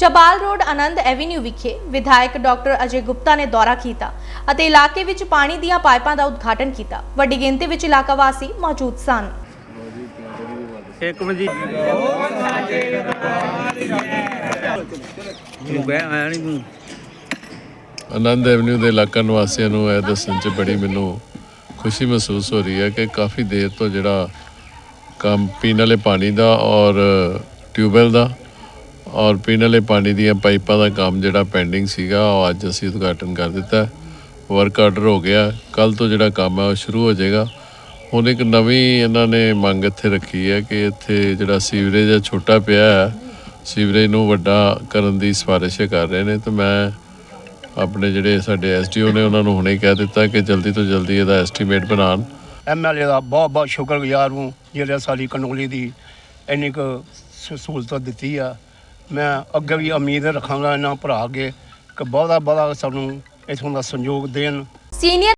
Chabal road ਆਨੰਦ avenue ਵਿਖੇ ਵਿਧਾਇਕ doctor ਅਜੇ ਗੁਪਤਾ ਨੇ ਦੌਰਾ ਕੀਤਾ ਅਤੇ ਇਲਾਕੇ ਵਿੱਚ ਪਾਣੀ ਦੀਆਂ ਪਾਈਪਾਂ ਦਾ ਉਦਘਾਟਨ ਕੀਤਾ। ਵੱਡੀ ਗਿਣਤੀ ਵਿੱਚ ਇਲਾਕਾ ਵਾਸੀ ਮੌਜੂਦ ਸਨ। ਇੱਕ ਮਿੰਟ ਜੀ ਤੂੰ ਕਹਿ ਆਇਆ ਨਹੀਂ ਤੂੰ? ਆਨੰਦ ਐਵਨਿਊ ਦੇ ਇਲਾਕਾ ਨਿਵਾਸੀਆਂ ਨੂੰ ਇਹ ਦੱਸਣ 'ਚ ਬੜੀ ਮੈਨੂੰ ਖੁਸ਼ੀ ਮਹਿਸੂਸ ਹੋ ਰਹੀ ਹੈ ਕਿ ਕਾਫੀ ਦੇਰ ਤੋਂ ਜਿਹੜਾ ਕੰਮ ਪੀਣ ਵਾਲੇ ਪਾਣੀ ਦਾ ਔਰ ਟਿਊਬਵੈਲ ਦਾ ਔਰ ਪੀਣ ਵਾਲੇ ਪਾਣੀ ਦੀਆਂ ਪਾਈਪਾਂ ਦਾ ਕੰਮ ਜਿਹੜਾ ਪੈਂਡਿੰਗ ਸੀਗਾ, ਉਹ ਅੱਜ ਅਸੀਂ ਉਦਘਾਟਨ ਕਰ ਦਿੱਤਾ ਵਰਕ ਆਰਡਰ ਹੋ ਗਿਆ। ਕੱਲ ਤੋਂ ਜਿਹੜਾ ਕੰਮ ਹੈ, ਉਹ ਸ਼ੁਰੂ ਹੋ ਜਾਏਗਾ। ਹੁਣ ਇੱਕ ਨਵੀਂ ਇਹਨਾਂ ਨੇ ਮੰਗ ਇੱਥੇ ਰੱਖੀ ਹੈ ਕਿ ਇੱਥੇ ਜਿਹੜਾ ਸੀਵਰੇਜ ਹੈ, ਛੋਟਾ ਪਿਆ ਹੈ, ਸੀਵਰੇਜ ਨੂੰ ਵੱਡਾ ਕਰਨ ਦੀ ਸਿਫਾਰਿਸ਼ ਕਰ ਰਹੇ ਨੇ। ਤੇ ਮੈਂ ਆਪਣੇ ਜਿਹੜੇ ਸਾਡੇ ਐਸਡੀਓ ਨੇ, ਉਹਨਾਂ ਨੂੰ ਹੁਣੇ ਕਹਿ ਦਿੱਤਾ ਕਿ ਜਲਦੀ ਤੋਂ ਜਲਦੀ ਇਹਦਾ ਐਸਟੀਮੇਟ ਬਣਾਉਣ। ਐਮਐਲਏ ਦਾ ਬਹੁਤ ਬਹੁਤ ਸ਼ੁਕਰਗੁਜ਼ਾਰ ਹੂੰ, ਜਿਹੜਾ ਸਾਡੀ ਕਨੋਲੀ ਦੀ ਇੰਨੀ ਕੁ ਸਹੂਲਤ ਦਿੱਤੀ ਆ। ਮੈਂ ਅੱਗੇ ਵੀ ਉਮੀਦ ਰੱਖਾਂਗਾ ਇਹਨਾਂ ਭਰਾ ਅੱਗੇ, ਕਿ ਬਹੁਤਾ ਬਹੁਤਾ ਸਾਨੂੰ ਇਥੋਂ ਦਾ ਸੰਯੋਗ ਦੇਣ। ਸੀਨੀਅਰ